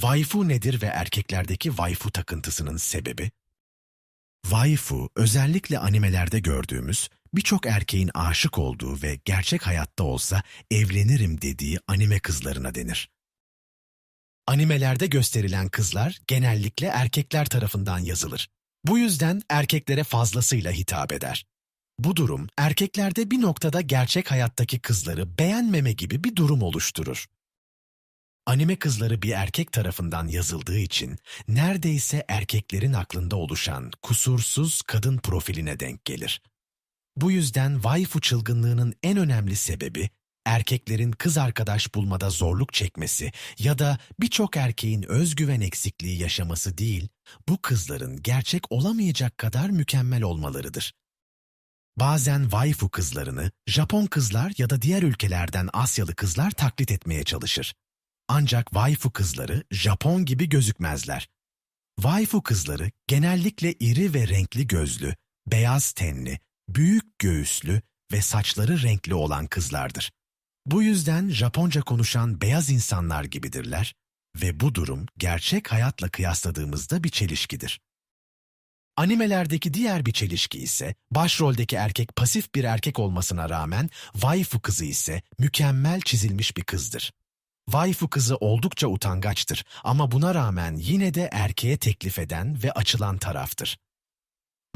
Waifu nedir ve erkeklerdeki waifu takıntısının sebebi? Waifu, özellikle animelerde gördüğümüz, birçok erkeğin aşık olduğu ve gerçek hayatta olsa evlenirim dediği anime kızlarına denir. Animelerde gösterilen kızlar genellikle erkekler tarafından yazılır. Bu yüzden erkeklere fazlasıyla hitap eder. Bu durum erkeklerde bir noktada gerçek hayattaki kızları beğenmeme gibi bir durum oluşturur. Anime kızları bir erkek tarafından yazıldığı için neredeyse erkeklerin aklında oluşan kusursuz kadın profiline denk gelir. Bu yüzden waifu çılgınlığının en önemli sebebi erkeklerin kız arkadaş bulmada zorluk çekmesi ya da birçok erkeğin özgüven eksikliği yaşaması değil, bu kızların gerçek olamayacak kadar mükemmel olmalarıdır. Bazen waifu kızlarını Japon kızlar ya da diğer ülkelerden Asyalı kızlar taklit etmeye çalışır. Ancak waifu kızları Japon gibi gözükmezler. Waifu kızları genellikle iri ve renkli gözlü, beyaz tenli, büyük göğüslü ve saçları renkli olan kızlardır. Bu yüzden Japonca konuşan beyaz insanlar gibidirler ve bu durum gerçek hayatla kıyasladığımızda bir çelişkidir. Animelerdeki diğer bir çelişki ise başroldeki erkek pasif bir erkek olmasına rağmen waifu kızı ise mükemmel çizilmiş bir kızdır. Waifu kızı oldukça utangaçtır ama buna rağmen yine de erkeğe teklif eden ve açılan taraftır.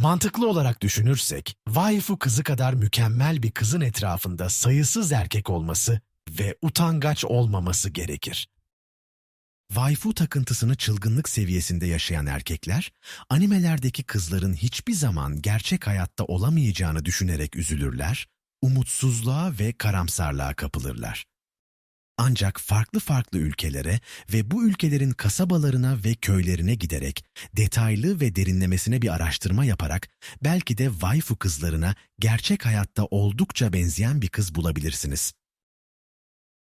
Mantıklı olarak düşünürsek, waifu kızı kadar mükemmel bir kızın etrafında sayısız erkek olması ve utangaç olmaması gerekir. Waifu takıntısını çılgınlık seviyesinde yaşayan erkekler, animelerdeki kızların hiçbir zaman gerçek hayatta olamayacağını düşünerek üzülürler, umutsuzluğa ve karamsarlığa kapılırlar. Ancak farklı farklı ülkelere ve bu ülkelerin kasabalarına ve köylerine giderek detaylı ve derinlemesine bir araştırma yaparak belki de waifu kızlarına gerçek hayatta oldukça benzeyen bir kız bulabilirsiniz.